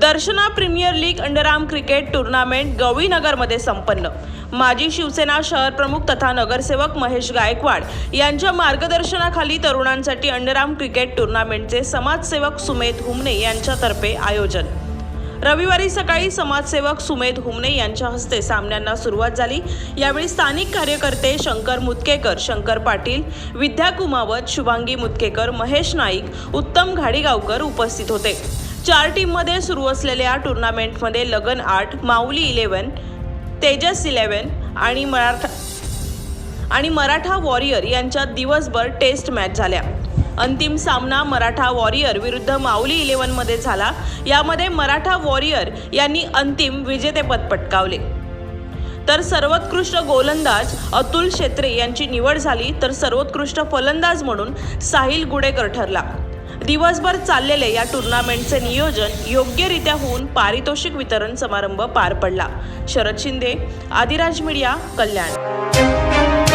Darshana premier league underarm cricket tournament गवळीनगरमध्ये संपन्न. माजी शिवसेना शहर प्रमुख तथा नगरसेवक महेश गायकवाड यांच्या मार्गदर्शनाखाली तरुणांसाठी अंडरआर्म क्रिकेट टुर्नामेंटचे समाजसेवक सुमेध हुमने यांच्यातर्फे आयोजन. रविवारी सकाळी समाजसेवक सुमेध हुमने यांच्या हस्ते सामन्यांना सुरुवात झाली. यावेळी स्थानिक कार्यकर्ते शंकर मुतकेकर शंकर पाटील विद्या कुमावत शुभांगी मुतकेकर महेश नाईक उत्तम घाडीगावकर उपस्थित होते. चार टीममध्ये सुरू असलेल्या टुर्नामेंटमध्ये लगन आठ माऊली इलेव्हन तेजस इलेव्हन आणि मराठा आणि मराठा वॉरियर यांच्यात दिवसभर टेस्ट मॅच झाल्या. अंतिम सामना मराठा वॉरियर विरुद्ध माऊली इलेव्हनमध्ये झाला. यामध्ये मराठा वॉरियर यांनी अंतिम विजेतेपद पटकावले. तर सर्वोत्कृष्ट गोलंदाज अतुल शेत्रे यांची निवड झाली तर सर्वोत्कृष्ट फलंदाज म्हणून साहिल गुडेकर ठरला. दिवसभर चाललेले या टुर्नामेंटचे नियोजन योग्यरित्या होऊन पारितोषिक वितरण समारंभ पार पडला. शरद शिंदे आदिराज मीडिया कल्याण.